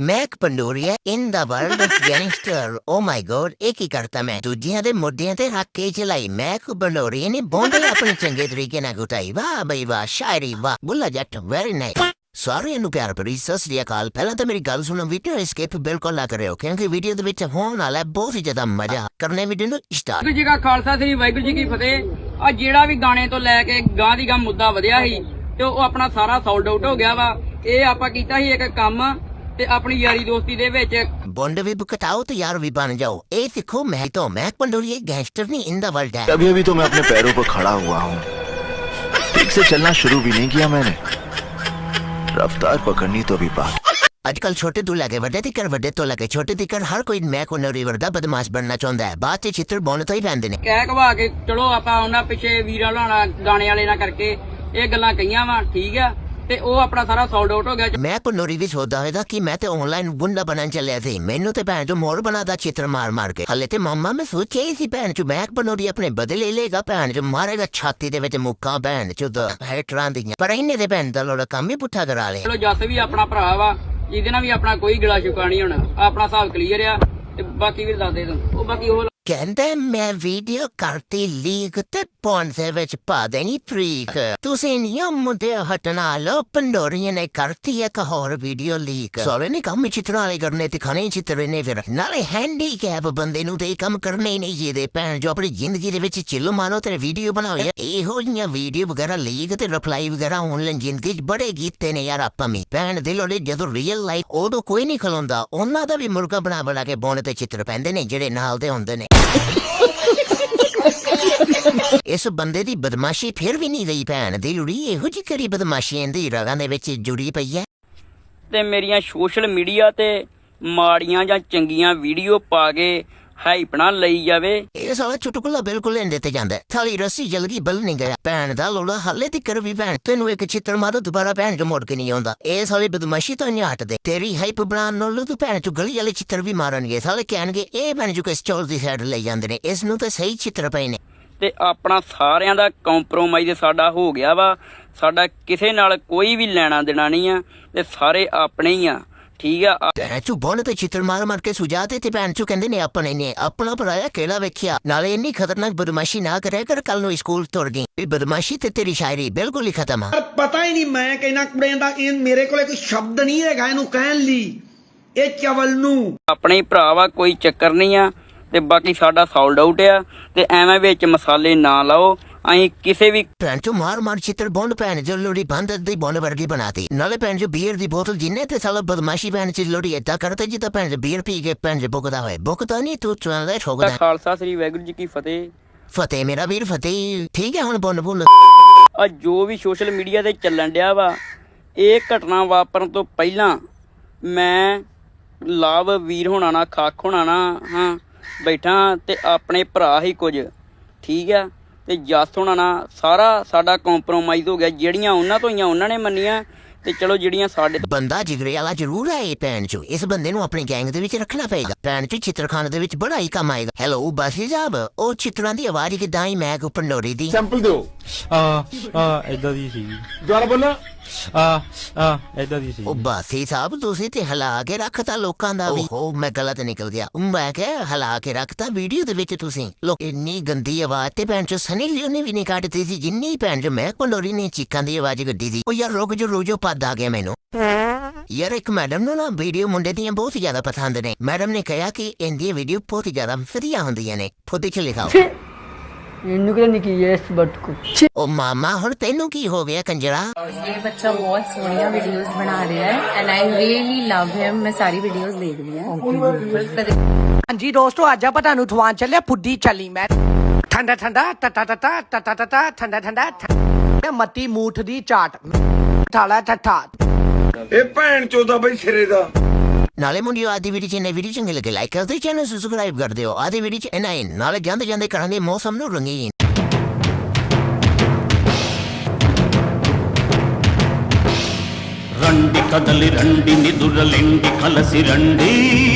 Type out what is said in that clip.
Mac Pandoria in the world of gangster oh my god ਇਹ ਕੀ ਕਰਤਾ ਮੈਂ ਦੂਜਿਆਂ ਦੇ ਮੁੱਦਿਆਂ ਤੇ ਰੱਖ ਕੇ ਚਲਾਈ ਮੈਕ ਪੰਡੋਰੀਆ ਨੇ ਬੋਂਡੇ ਆਪਣੇ ਚੰਗੇ ਤਰੀਕੇ ਨਾਲ ਗੁਟਾਈ ਵਾਹ ਬਈ ਵਾਹ ਸ਼ਾਇਰੀ ਵਾਹ ਬੁੱਲਾ ਜੱਟ ਵੈਰੀ ਨਾਈਸ ਸਾਰਿਆਂ ਨੂੰ ਪਿਆਰ ਭਰੀ ਸਤਿ ਸ੍ਰੀ ਅਕਾਲ ਪਹਿਲਾਂ ਤਾਂ ਮੇਰੀ ਗੱਲ ਸੁਣੋ ਵੀਡੀਓ escape ਬਿਲਕੁਲ ਨਾ ਕਰਿਓ ਕਿਉਂਕਿ ਵੀਡੀਓ ਦੇ ਵਿੱਚ ਹੋਣ ਵਾਲਾ ਬਹੁਤ ਹੀ ਜ਼ਿਆਦਾ ਮਜ਼ਾ ਕਰਨੇ ਵੀਡੀਓ ਨੂੰ ਸਟਾਰਟ ਵਾਹਿਗੁਰੂ ਜੀ ਕਾ ਖਾਲਸਾ ਸ੍ਰੀ ਵਾਹਿਗੁਰੂ ਜੀ ਕੀ ਫਤਿਹ। ਆ ਜਿਹੜਾ ਵੀ ਗਾਣੇ ਤੋਂ ਲੈ ਕੇ ਗਾਂ ਦੀ ਗਾਂ ਮੁੱਦਾ ਵਧਿਆ ਸੀ ਤੇ ਉਹ ਆਪਣਾ ਸਾਰਾ ਸੌਲਡ ਆਊਟ ਹੋ ਗਿਆ ਵਾ। ਇਹ ਆਪਾਂ ਕੀਤਾ ਸੀ ਇੱਕ ਕੰਮ ਤੇ ਆਪਣੀ ਯਾਰੀ ਦੋਸਤੀ ਦੇ ਵਿੱਚ ਬੋਂਡ ਵੀ ਬੁਕਤਾਓ ਤੇ ਯਾਰ ਵੀ ਬਣ ਜਾਓ ਇਹ ਦੇਖੋ ਮੈਂ ਤਾਂ ਮੈਕ ਪੰਡੋਰੀਆ ਗੈਂਗਸਟਰ ਨਹੀਂ ਇਨ ਦਾ ਵਰਲਡ ਹੈ अभी अभी तो मैं अपने पैरों पर खड़ा हुआ हूँ ठीक से चलना शुरू भी नहीं किया मैंने रफ्तार पकड़नी तो अभी बाकी ਅੱਜ ਕੱਲ ਛੋਟੇ ਤੋਂ ਲੈ ਕੇ ਵੱਡੇ ਤੀਕਰ ਵੱਡੇ ਤੋਂ ਲੈ ਕੇ ਛੋਟੇ ਤੀਕਰ ਹਰ ਕੋਈ ਮੈਕ ਪੰਡੋਰੀ ਵਰਗਾ ਬਦਮਾਸ਼ ਬਣਨਾ ਚਾਹੁੰਦਾ ਹੈ ਬਾਅਦ ਚ ਚਿੱਤਰ ਬੋਨ ਤੋਂ ਹੀ ਪੈਂਦੇ ਨੇ ਕਹਿ ਕਵਾ ਕੇ ਚਲੋ ਆਪਾਂ ਉਹਨਾਂ ਪਿੱਛੇ ਵੀਰਾਂ ਲਾਣਾ ਗਾਣੇ ਵਾਲੇ ਨਾਲ ਕਰਕੇ ਇਹ ਗੱਲਾਂ ਕਹੀਆਂ ਵਾ ਠੀਕ ਆ ਤੇ ਉਹ ਆਪਣਾ ਸਾਰਾ ਸੌਲਡ ਆਊਟ ਹੋ ਗਿਆ। ਮੈਂ ਪੰਡੋਰੀ ਵੀ ਸੋਚਦਾ ਹੋਏਗਾ ਕਿ ਮੈਂ ਤੇ ਆਨਲਾਈਨ ਗੁੰਡਾ ਬਣਨ ਚੱਲਿਆ ਸੀ। ਮੈਨੂੰ ਤੇ ਭੈਣ ਜੋ ਮੋਰ ਬਣਾਦਾ ਚਿੱਤਰ ਮਾਰ ਮਾਰ ਕੇ। ਹਲੇ ਤੇ ਮੰਮਾ ਮੈਂ ਸੋਚਿਆ ਹੀ ਸੀ ਭੈਣ ਚੋ ਮੈਕ ਪੰਡੋਰੀ ਆਪਣੇ ਬਦਲੇ ਲੇਗਾ ਭੈਣ ਜੋ ਮਾਰੇਗਾ ਛਾਤੀ ਦੇ ਵਿੱਚ ਮੁੱਕਾ ਭੈਣ ਚੋ ਦਾ ਹੈਟਰਾਂ ਦੀਆਂ। ਪਰ ਇਹਨੇ ਦੇ ਭੈਣ ਦਾ ਲੋੜਾ ਕੰਮ ਹੀ ਪੁੱਠਾ ਕਰਾ ਲਿਆ। ਚਲੋ ਜੱਸ ਵੀ ਆਪਣਾ ਭਰਾ ਵਾ ਇਹਦੇ ਨਾਲ ਵੀ ਆਪਣਾ ਕੋਈ ਗਿਲਾ ਸ਼ੁਕਾ ਨਹੀਂ ਹੋਣਾ। ਆਪਣਾ ਹਿਸਾਬ ਕਲੀਅਰ ਆ ਤੇ ਬਾਕੀ ਵੀ ਦੱਸ ਦੇ ਤੂੰ। ਉਹ ਬਾਕੀ ਉਹ ਕਹਿੰਦਾ ਮੈਂ ਵੀਡੀਓ ਕਰਤੀ ਲੀਕ ਤੇ ਪੌਣ ਵਿੱਚ ਪਾ ਦੇਣੀ ਫ੍ਰੀਕ ਤੁਸੀਂ ਨਿਯਮ ਮੁੰਡੇ ਹਟਣਾ ਲੋ ਪੰਡੋਰੀਆਂ ਨੇ ਕਰਤੀ ਇੱਕ ਹੋਰ ਵੀਡੀਓ ਲੀਕ ਸਾਰੇ ਨੇ ਕੰਮ ਚਿੱਤਰਾਂ ਵਾਲੇ ਕਰਨੇ ਤੇ ਖਾਣੇ ਚਿੱਤਰੇ ਨੇ ਫਿਰ ਨਾਲੇ ਹੈਂਡੀਕੈਪ ਬੰਦੇ ਨੂੰ ਤੇ ਇਹ ਕੰਮ ਕਰਨੇ ਹੀ ਨਹੀਂ ਜਿਹਦੇ ਭੈਣ ਜੋ ਆਪਣੀ ਜ਼ਿੰਦਗੀ ਦੇ ਵਿੱਚ ਚਿੱਲ ਮਾਰੋ ਤੇ ਵੀਡੀਓ ਬਣਾਓ ਯਾਰ ਇਹੋ ਜਿਹੀਆਂ ਵੀਡੀਓ ਵਗੈਰਾ ਲੀਕ ਤੇ ਰਿਪਲਾਈ ਵਗੈਰਾ ਆਨਲਾਈਨ ਜ਼ਿੰਦਗੀ 'ਚ ਬੜੇ ਕੀਤੇ ਨੇ ਯਾਰ ਆਪਾਂ ਵੀ ਭੈਣ ਦਿਲੋਂ ਲੋਲੇ ਜਦੋਂ ਰੀਅਲ ਲਾਈਫ ਉਦੋਂ ਕੋਈ ਨਹੀਂ ਖਲੋਂਦਾ ਉਹਨਾਂ ਦਾ ਵੀ ਮੁਰਗਾ ਬਣਾ ਬਣਾ ਕੇ ਬੋਨ ਤੇ ਚਿੱਤਰ ਪੈਂਦੇ ਨੇ ਜਿਹੜੇ ਨਾਲ ਦੇ ਹੁੰਦੇ ਨੇ ਇਸ ਬੰਦੇ ਦੀ ਬਦਮਾਸ਼ੀ ਫਿਰ ਵੀ ਨਹੀਂ ਰਹੀ ਭੈਣ ਦੀ। ਲੁੜੀ ਇਹੋ ਜਿਹੀ ਕਰੀ ਬਦਮਾਸ਼ੀ ਇਹਦੀ ਰਗਾਂ ਦੇ ਵਿੱਚ ਜੁੜੀ ਪਈ ਹੈ। ਤੇ ਮੇਰੀਆਂ ਸੋਸ਼ਲ ਮੀਡੀਆ ਤੇ ਮਾੜੀਆਂ ਜਾਂ ਚੰਗੀਆਂ ਵੀਡੀਓ ਪਾ ਕੇ ਹਾਈਪ ਨਾ ਲਈ ਜਾਵੇ। ਇਹ ਸਾਲਾ ਚੁਟਕੁਲਾ ਬਿਲਕੁਲ ਇਹਦੇ ਤੇ ਜਾਂਦਾ ਹੈ। ਥਾਲੀ ਰੱਸੀ ਜਲ ਗਈ ਬਲ ਨਹੀਂ ਗਿਆ। ਭੈਣ ਦਾ ਲੋੜਾ ਹੱਲੇ ਤੇ ਕਰ ਵੀ ਭੈਣ। ਤੈਨੂੰ ਇੱਕ ਚਿੱਤਰ ਮਾਰੋ ਦੁਬਾਰਾ ਭੈਣ ਜੋ ਮੁੜ ਕੇ ਨਹੀਂ ਆਉਂਦਾ। ਇਹ ਸਾਲੇ ਬਦਮਾਸ਼ੀ ਤੋਂ ਨਹੀਂ ਹਟਦੇ। ਤੇਰੀ ਹਾਈਪ ਬਣਾਉਣ ਨਾਲ ਤੂੰ ਭੈਣ ਚੋ ਗਲੀ ਵਾਲੇ ਚਿੱਤਰ ਵੀ ਮਾਰਨਗੇ। ਸਾਲੇ ਕਹਿਣਗੇ ਇਹ ਭੈਣ ਜੋ ਕਿਸ ਚੌਲ ਦੀ ਸਾਈਡ ਲਈ ਜਾਂਦੇ ਨੇ। ਇਸ ਨੂੰ ਤਾਂ ਸਹੀ ਚਿੱਤਰ ਪਏ ਨੇ। ਤੇ ਆਪਣਾ ਸਾਰਿਆਂ ਦਾ ਕੰਪਰੋਮਾਈਜ਼ ਸਾਡਾ ਹੋ ਗਿਆ ਵਾ। ਸਾਡਾ ਕਿਸੇ ਨਾਲ ਕੋਈ ਵੀ ਲੈਣਾ ਦੇਣਾ ਨਹੀਂ ਆ। ਤੇ ਸਾਰੇ ਆਪਣੇ ਹੀ ਆ। ਠੀਕ ਆ। ਆ- ਭੈਣ ਚੋ ਬੋਨ ਤੇ ਚਿੱਤਰ ਮਾਰ ਮਾਰ ਕੇ ਸੁਝਾਤੇ ਤੇ ਭੈਣ ਚੋ ਕਹਿੰਦੇ ਨੇ ਆਪਣੇ ਨੇ ਆਪਣਾ ਪਰਾਇਆ ਕਿਹੜਾ ਵੇਖਿਆ? ਨਾਲੇ ਇੰਨੀ ਖਤਰਨਾਕ ਬਦਮਾਸ਼ੀ ਨਾ ਕਰਿਆ ਕਰ ਕੱਲ ਨੂੰ ਸਕੂਲ ਤੁਰ ਗਈ। ਇਹ ਬਦਮਾਸ਼ੀ ਤੇ ਤੇਰੀ ਸ਼ਾਇਰੀ ਬਿਲਕੁਲ ਹੀ ਖਤਮ ਆ। ਪਤਾ ਹੀ ਨਹੀਂ ਮੈਂ ਕਹਿਣਾ ਕੁੜੀਆਂ ਦਾ ਇਹ ਮੇਰੇ ਕੋਲੇ ਕੋਈ ਸ਼ਬਦ ਨਹੀਂ ਹੈਗਾ ਇਹਨੂੰ ਕਹਿਣ ਲਈ। ਇਹ ਚਵਲ ਨੂੰ। ਆਪਣੇ ਹੀ ਭਰਾ ਵਾ ਕੋਈ ਚੱਕਰ ਨਹੀਂ ਆ। ਤੇ ਬਾਕੀ ਸਾਡਾ ਸੌਲਡ ਆਊਟ ਆ। ਤੇ ਐਵੇਂ ਵਿੱਚ ਮਸਾਲੇ ਨਾ ਲਾਓ। ਅਸੀਂ ਕਿਸੇ ਵੀ ਭੈਣ ਚੋ ਮਾਰ ਮਾਰ ਚਿੱਤਰ ਬੋਂਡ ਭੈਣ ਜੋ ਲੋੜੀ ਬੰਦ ਦੀ ਬੋਂਡ ਵਰਗੀ ਬਣਾਤੀ। ਨਾਲੇ ਭੈਣ ਜੋ ਬੀਅਰ ਦੀ ਬੋਤਲ ਜਿੰਨੇ ਤੇ ਸਾਲਾ ਬਦਮਾਸ਼ੀ ਭੈਣ ਚ ਲੋੜੀ ਏਦਾਂ ਕਰਤੇ ਜਿੱਦਾਂ ਭੈਣ ਜੋ ਬੀਅਰ ਪੀ ਕੇ ਭੈਣ ਜੋ ਬੁਕਦਾ ਹੋਏ। ਬੁਕਦਾ ਨਹੀਂ ਤੂੰ ਚੁਣਦਾ ਠੋਕਦਾ। ਖਾਲਸਾ ਸ੍ਰੀ ਵਾਹਿਗੁਰੂ ਜੀ ਕੀ ਫਤਿਹ। ਫਤਿਹ ਮੇਰਾ ਵੀਰ ਫਤਿਹ। ਠੀਕ ਹੈ ਹੁਣ ਬੋਂਡ ਬੋਲ ਆ ਜੋ ਵੀ ਸੋਸ਼ਲ ਮੀਡੀਆ ਤੇ ਚੱਲਣ ਡਿਆ ਵਾ ਇਹ ਘਟਨਾ ਵਾਪਰਨ ਤੋਂ ਪਹਿਲਾਂ ਮੈਂ ਲਾਭ ਵੀਰ ਹੋਣਾ ਨਾ ਖੱਖ ਹੋਣਾ ਨਾ ਹਾਂ ਬੈਠਾ ਤੇ ਆਪਣੇ ਭਰਾ ਹੀ ਕੁਝ। ਠੀਕ ਆ? ਤੇ ਜੱਸ ਹੋਣਾ ਨਾ ਸਾਰਾ ਸਾਡਾ ਕੰਪਰੋਮਾਈਜ਼ ਹੋ ਗਿਆ, ਜਿਹੜੀਆਂ ਉਹਨਾਂ ਤੋਂ ਹੀਆਂ ਉਹਨਾਂ ਨੇ ਮੰਨੀਆਂ। ਤੇ ਚਲੋ ਜਿਹੜੀਆਂ ਸਾਡੇ ਬੰਦਾ ਜਿਗਰੇ ਵਾਲਾ ਜ਼ਰੂਰ ਹੈ ਇਹ ਭੈਣ ਚੋ ਇਸ ਬੰਦੇ ਨੂੰ ਆਪਣੀ ਗੈਂਗ ਦੇ ਵਿੱਚ ਰੱਖਣਾ ਪਏਗਾ। ਭੈਣ ਚੋ ਚਿੱਤਰਖਾਨੇ ਦੇ ਵਿੱਚ ਬੜਾ ਹੀ ਕੰਮ ਆਏਗਾ। ਹੈਲੋ ਬਾਸੀ ਸਾਹਿਬ ਉਹ ਚਿੱਤਰਾਂ ਦੀ ਆਵਾਜ਼ ਕਿਦਾਂ ਹੀ ਮੈਂ ਕੋ ਪੰਡੋਰੀ ਦੀ। ਸੈਂਪਲ ਦਿਓ। ਆ ਆ ਇਦਾਂ ਦੀ ਸੀ। ਦੁਬਾਰਾ ਬੋਲਣਾ ਆ ਆ ਇਦਾਂ ਦੀ ਸੀ। ਉਹ ਬਾਸੀ ਸਾਹਿਬ ਤੁਸੀਂ ਤੇ ਹਲਾ ਕੇ ਰੱਖਤਾ ਲੋਕਾਂ ਦਾ ਵੀ। ਹੋ ਮੈਂ ਗਲਤ ਨਿਕਲ ਗਿਆ। ਮੈਂ ਕਿਹਾ ਹਲਾ ਕੇ ਰੱਖਤਾ ਵੀਡੀਓ ਦੇ ਵਿੱਚ ਤੁਸੀਂ। ਲੋਕ ਇੰਨੀ ਗੰਦੀ ਆਵਾਜ਼ ਤੇ ਭੈਣ ਚੋ ਸਨੀ ਲਿਓਨੇ ਵੀ ਨਹੀਂ ਕੱਢਦੀ ਸੀ। ਜਿੰਨੀ ਭੈਣ ਚੋ ਮੈਂ ਪੰਡੋਰੀ ਨੇ ਚੀਕਾਂ ਦੀ ਆਵਾਜ਼ ਗੱਡੀ ਸੀ। ਉਹ ਯਾਰ ਰੁਕ ਜੋ ਰੋਜੋ ਪੱਦ ਆ ਗਿਆ ਮੈਨੂੰ। ਯਾਰ ਇੱਕ ਮੈਡਮ ਨੂੰ ਨਾ ਵੀਡੀਓ ਮੁੰਡੇ ਦੀਆਂ ਬਹੁਤ ਹੀ ਜ਼ਿਆਦਾ ਪਸੰਦ ਨੇ। ਮੈਡਮ ਨੇ ਕਿਹਾ ਕਿ ਇੰਦੀ ਵੀਡੀਓ ਬਹੁਤ ਹੀ ਜ਼ਿਆਦਾ ਵਧੀਆ ਹੁੰਦੀਆਂ ਨੇ। ਫੋਟੋ ਚ ਲਿਖਾਓ। ਇਹਨੂੰ ਕਿਹੜਾ ਨਿੱਕੀ ਐ ਇਸ ਬੱਟ ਕੋ ਉਹ ਮਾਮਾ ਹੁਣ ਤੈਨੂੰ ਕੀ ਹੋ ਗਿਆ ਕੰਜਰਾ? ਇਹ ਬੱਚਾ ਬਹੁਤ ਸੋਹਣੀਆਂ ਵੀਡੀਓਜ਼ ਬਣਾ ਰਿਹਾ ਹੈ and I really love him ਮੈਂ ਸਾਰੀ ਵੀਡੀਓਜ਼ ਦੇਖਦੀ ਹਾਂ। ਹਾਂਜੀ ਦੋਸਤੋ ਅੱਜ ਆਪਾਂ ਤੁਹਾਨੂੰ ਥਵਾਨ ਚੱਲਿਆ ਫੁੱਡੀ ਚੱਲੀ ਮੈਂ। ਠੰਡਾ ਠੰਡਾ ਟਟਾ ਟਟਾ ਟਟਾ ਟਟਾ ਠੰਡਾ ਠੰਡਾ। ਮੱਤੀ ਮੂਠ ਦੀ ਚਾਟ। ਠਾਲਾ ਠੱਠਾ ਇਹ ਭੈਣ ਚੋਦਾ ਬਈ ਸਿਰੇ ਦਾ ਨਾਲੇ ਮੁੰਡਿਓ ਆਦੀ ਵੀਡੀਓ ਚ ਨੇ ਵੀਡੀਓ ਚੰਗੇ ਲੱਗੇ ਲਾਈਕ ਕਰਦੇ ਚੈਨਲ ਸਬਸਕ੍ਰਾਈਬ ਕਰ ਦਿਓ ਆਦੀ ਵੀਡੀਓ ਚ ਇਹਨਾਂ ਹੀ ਨਾਲੇ ਜਾਂਦੇ ਜਾਂਦੇ ਕਰਾਂਗੇ ਮੌਸਮ ਨੂੰ ਰੰਗੀਨ రండి కదలి రండి నిదురలిండి కలసి రండి